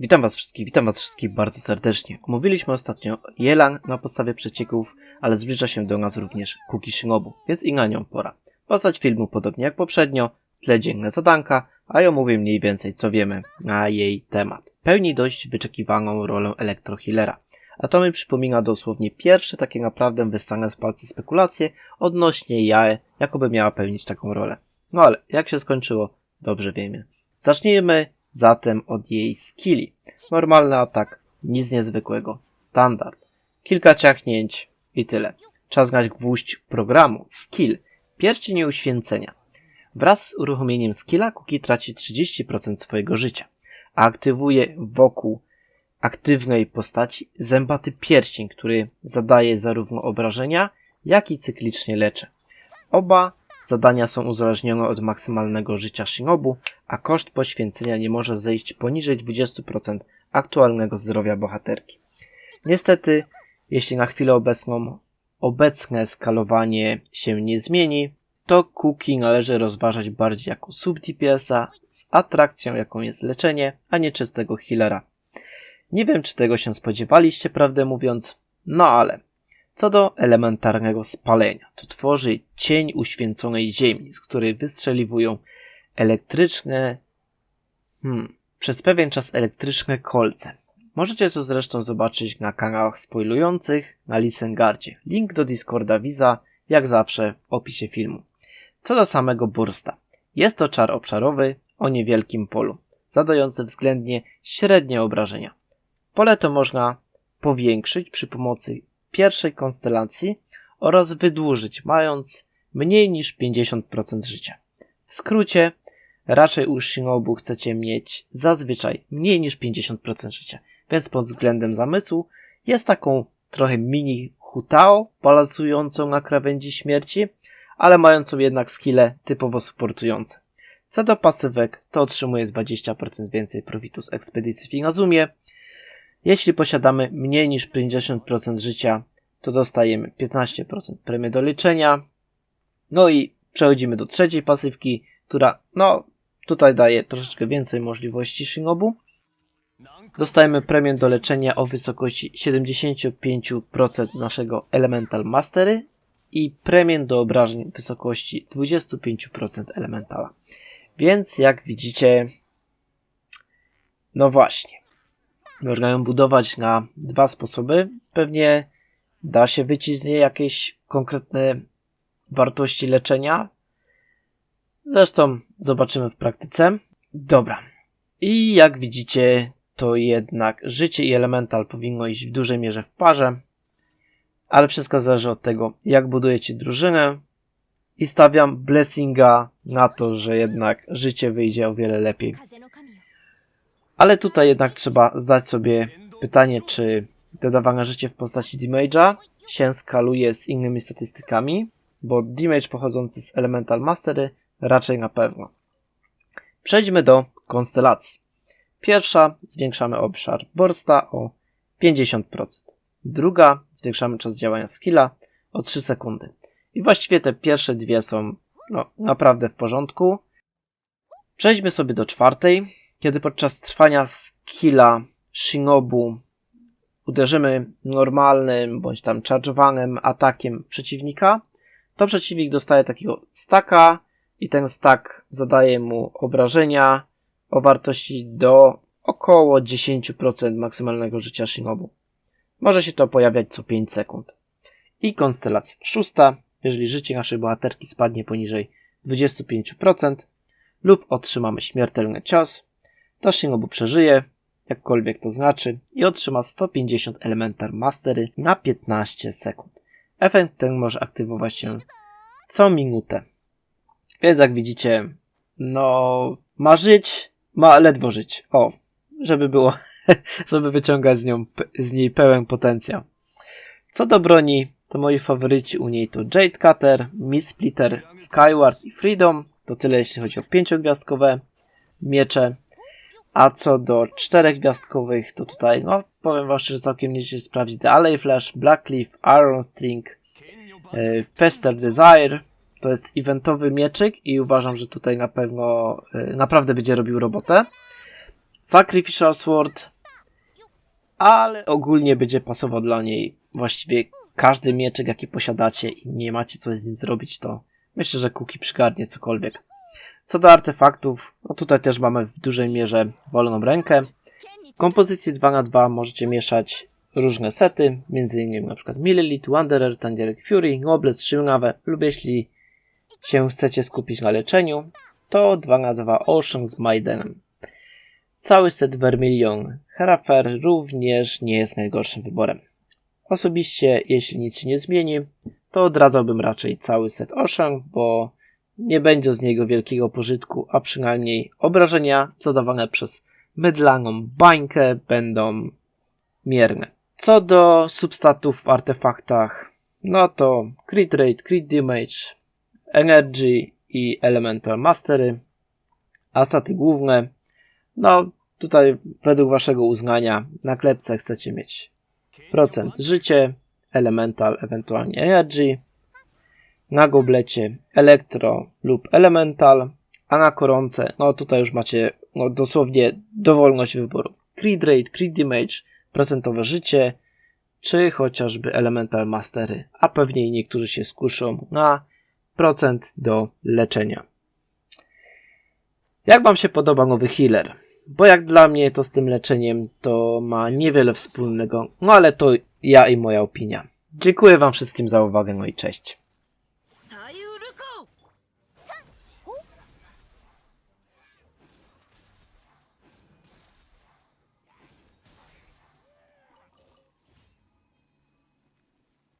Witam was wszystkich, witam was wszystkich bardzo serdecznie. Omówiliśmy ostatnio Jelan na podstawie przecieków, ale zbliża się do nas również Kuki Shinobu, więc i na nią pora. Postać filmu podobnie jak poprzednio, tle dzienne zadanka, a ja omówię mniej więcej co wiemy na jej temat. Pełni dość wyczekiwaną rolę elektrohealera. A to mi przypomina dosłownie pierwsze takie naprawdę wystane z palca spekulacje odnośnie Jae, jakoby miała pełnić taką rolę. No ale jak się skończyło, dobrze wiemy. Zacznijmy zatem od jej skilli. Normalny atak, nic niezwykłego, standard. Kilka ciachnięć i tyle. Czas grać gwóźdź programu, skill, pierścień uświęcenia. Wraz z uruchomieniem skilla Kuki traci 30% swojego życia, a aktywuje wokół aktywnej postaci zębaty pierścień, który zadaje zarówno obrażenia, jak i cyklicznie leczy. Oba zadania są uzależnione od maksymalnego życia Shinobu, a koszt poświęcenia nie może zejść poniżej 20% aktualnego zdrowia bohaterki. Niestety, jeśli na chwilę obecną obecne skalowanie się nie zmieni, to Kuki należy rozważać bardziej jako sub DPS-a z atrakcją jaką jest leczenie, a nie czystego healera. Nie wiem czy tego się spodziewaliście, prawdę mówiąc, no ale co do elementarnego spalenia, to tworzy cień uświęconej ziemi, z której wystrzeliwują elektryczne, hmm, przez pewien czas elektryczne kolce. Możecie to zresztą zobaczyć na kanałach spoilujących na Lisengardzie. Link do Discorda Visa, jak zawsze, w opisie filmu. Co do samego bursta. Jest to czar obszarowy o niewielkim polu, zadający względnie średnie obrażenia. Pole to można powiększyć przy pomocy pierwszej konstelacji oraz wydłużyć, mając mniej niż 50% życia. W skrócie, raczej u Shinobu chcecie mieć zazwyczaj mniej niż 50% życia, więc pod względem zamysłu jest taką trochę mini Hutao, balansującą na krawędzi śmierci, ale mającą jednak skille typowo supportujące. Co do pasywek, to otrzymuje 20% więcej profitu z ekspedycji w Inazumie. Jeśli posiadamy mniej niż 50% życia, to dostajemy 15% premii do leczenia. No i przechodzimy do trzeciej pasywki, która, no, tutaj daje troszeczkę więcej możliwości Shinobu. Dostajemy premię do leczenia o wysokości 75% naszego Elemental Mastery i premię do obrażeń w wysokości 25% Elementala. Więc jak widzicie, no właśnie, można ją budować na dwa sposoby. Pewnie da się wyciąć z niej jakieś konkretne wartości leczenia. Zresztą zobaczymy w praktyce. Dobra. I jak widzicie, to jednak życie i elemental powinno iść w dużej mierze w parze. Ale wszystko zależy od tego, jak budujecie drużynę. I stawiam blessinga na to, że jednak życie wyjdzie o wiele lepiej. Ale tutaj jednak trzeba zdać sobie pytanie, czy dodawane życie w postaci damage'a się skaluje z innymi statystykami, bo damage pochodzący z Elemental Mastery raczej na pewno. Przejdźmy do konstelacji. Pierwsza zwiększamy obszar Borsta o 50%. Druga zwiększamy czas działania skilla o 3 sekundy. I właściwie te pierwsze dwie są no, naprawdę w porządku. Przejdźmy sobie do czwartej. Kiedy podczas trwania skilla Shinobu uderzymy normalnym bądź tam charge'owanym atakiem przeciwnika, to przeciwnik dostaje takiego staka i ten stack zadaje mu obrażenia o wartości do około 10% maksymalnego życia Shinobu. Może się to pojawiać co 5 sekund. I konstelacja szósta, jeżeli życie naszej bohaterki spadnie poniżej 25% lub otrzymamy śmiertelny cios, to Shinobu przeżyje, jakkolwiek to znaczy, i otrzyma 150 Elementar Mastery na 15 sekund. Efekt ten może aktywować się co minutę. Więc jak widzicie, no, ma żyć, ma ledwo żyć. O, żeby było, żeby wyciągać z, nią, z niej pełen potencjał. Co do broni, to moi faworyci u niej to Jade Cutter, Miss Splitter, Skyward i Freedom. To tyle jeśli chodzi o pięciogwiazdkowe miecze. A co do czterech gwiazdkowych, to tutaj, no, powiem wam szczerze, całkiem nieźle sprawdzi The Alley Flash, Blackleaf, Iron String, e, Pester Desire. To jest eventowy mieczyk i uważam, że tutaj na pewno e, naprawdę będzie robił robotę. Sacrificial Sword, ale ogólnie będzie pasował dla niej właściwie każdy mieczek, jaki posiadacie i nie macie coś z nim zrobić, to myślę, że Kuki przygarnie cokolwiek. Co do artefaktów, no tutaj też mamy w dużej mierze wolną rękę. Kompozycji 2 na 2 możecie mieszać różne sety, m.in. na przykład Millelith, Wanderer, Thunderek Fury, Nobles, Szylnawe lub jeśli się chcecie skupić na leczeniu, to 2 na 2 Ocean z Maidenem. Cały set Vermilion Herafer również nie jest najgorszym wyborem. Osobiście, jeśli nic się nie zmieni, to odradzałbym raczej cały set Ocean, bo nie będzie z niego wielkiego pożytku, a przynajmniej obrażenia zadawane przez mydlaną bańkę będą mierne. Co do substatów w artefaktach, no to Crit Rate, Crit Damage, Energy i Elemental Mastery, a staty główne, no tutaj według waszego uznania na klepce chcecie mieć procent życie, Elemental, ewentualnie Energy, na goblecie Elektro lub Elemental, a na koronce, no tutaj już macie no, dosłownie dowolność wyboru. Crit Rate, Crit Damage, procentowe życie, czy chociażby Elemental Mastery, a pewnie niektórzy się skuszą na procent do leczenia. Jak Wam się podoba nowy healer? Bo jak dla mnie to z tym leczeniem to ma niewiele wspólnego, no ale to ja i moja opinia. Dziękuję Wam wszystkim za uwagę, no i cześć.